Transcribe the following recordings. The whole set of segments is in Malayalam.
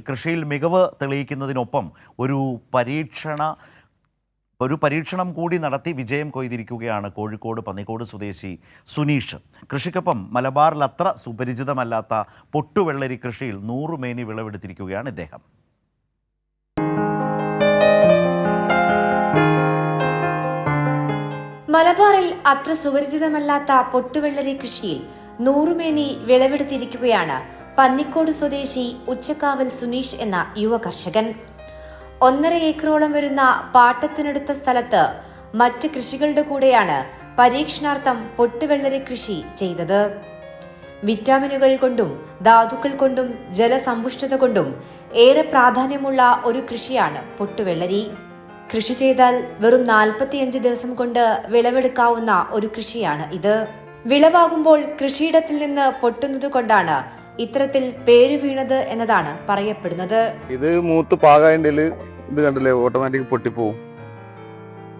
കൃഷിയിൽ മികവ് തെളിയിക്കുന്നതിനൊപ്പം ഒരു പരീക്ഷണ ഒരു പരീക്ഷണം കൂടി നടത്തി വിജയം കൊയ്തിരിക്കുകയാണ് കോഴിക്കോട് പന്നിക്കോട് സ്വദേശി സുനീഷ്. കൃഷിക്കൊപ്പം മലബാറിൽ അത്ര സുപരിചിതമല്ലാത്ത പൊട്ടുവെള്ളരി കൃഷിയിൽ നൂറുമേനി വിളവെടുത്തിരിക്കുകയാണ് ഇദ്ദേഹം. മലബാറിൽ അത്ര സുപരിചിതമല്ലാത്ത പൊട്ടുവെള്ളരി കൃഷിയിൽ നൂറുമേനി വിളവെടുത്തിരിക്കുകയാണ് പന്നിക്കോട് സ്വദേശി ഉച്ചക്കാവൽ സുനീഷ് എന്ന യുവ കർഷകൻ ഒന്നര ഏക്കറോളം വരുന്ന പാട്ടത്തിനടുത്ത സ്ഥലത്ത് മറ്റ് കൃഷികളുടെ കൂടെയാണ് പരീക്ഷണാർത്ഥം പൊട്ടുവെള്ളരി കൃഷി ചെയ്തത്. വിറ്റാമിനുകൾ കൊണ്ടും ധാതുക്കൾ കൊണ്ടും ജലസമ്പുഷ്ടത കൊണ്ടും ഏറെ പ്രാധാന്യമുള്ള ഒരു കൃഷിയാണ് പൊട്ടുവെള്ളരി. കൃഷി ചെയ്താൽ വെറും നാൽപ്പത്തിയഞ്ച് ദിവസം കൊണ്ട് വിളവെടുക്കാവുന്ന ഒരു കൃഷിയാണ് ഇത്. വിളവാകുമ്പോൾ കൃഷിയിടത്തിൽ നിന്ന് പൊട്ടുന്നത് കൊണ്ടാണ് ഇത്തരത്തിൽ പേര് വീണത് എന്നതാണ് പറയപ്പെടുന്നത്. ഇത് മൂത്ത് പാകായതിന്റെ ഇത് കണ്ടില്ലേ ഓട്ടോമാറ്റിക് പൊട്ടിപ്പോവും.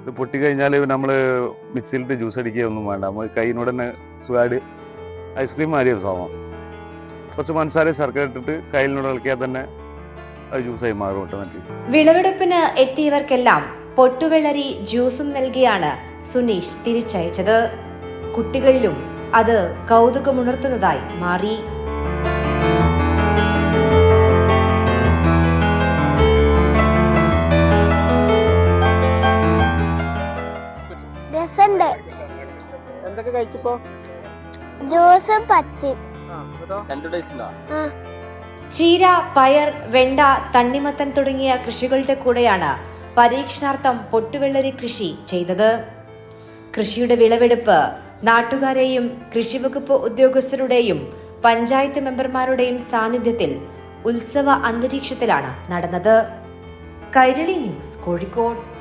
ഇത് പൊട്ടിക്കഴിഞ്ഞാൽ നമ്മൾ മിക്സിയിലിട്ട് ജ്യൂസ് അടിക്കുകയൊന്നും വേണ്ട. നമ്മൾ കൈയിനോട് തന്നെ സുഖമായിട്ട് ഐസ്ക്രീം മാറിയ സ്വഭാവം കുറച്ച് പഞ്ചസാര ശർക്കര ഇട്ടിട്ട് കയ്യിലിനോട് ഇളക്കിയാൽ തന്നെ അത് ജ്യൂസായി മാറും ഓട്ടോമാറ്റിക് വിളവെടുപ്പിന് എത്തിയവർക്കെല്ലാം പൊട്ടുവെള്ളരി ജ്യൂസും നൽകിയാണ് സുനീഷ് തിരിച്ചയച്ചത്. കുട്ടികളിലും അത് കൗതുകമുണർത്തുന്നതായി മാറി. എന്തൊക്കെ കഴിച്ചപ്പോ? ജ്യൂസും പച്ചയും രണ്ടു ടേസ്റ്റ് ഉണ്ടോ? ആ. ചീര പയർ വെണ്ട തണ്ണിമത്തൻ തുടങ്ങിയ കൃഷികളുടെ കൂടെയാണ് പരീക്ഷണാർത്ഥം പൊട്ടുവെള്ളരി കൃഷി ചെയ്തത്. കൃഷിയുടെ വിളവെടുപ്പ് നാട്ടുകാരെയും കൃഷിവകുപ്പ് ഉദ്യോഗസ്ഥരുടെയും പഞ്ചായത്ത് മെമ്പർമാരുടെയും സാന്നിധ്യത്തിൽ ഉത്സവ അന്തരീക്ഷത്തിലാണ് നടന്നത്. കൈരളി ന്യൂസ് കോഴിക്കോട്.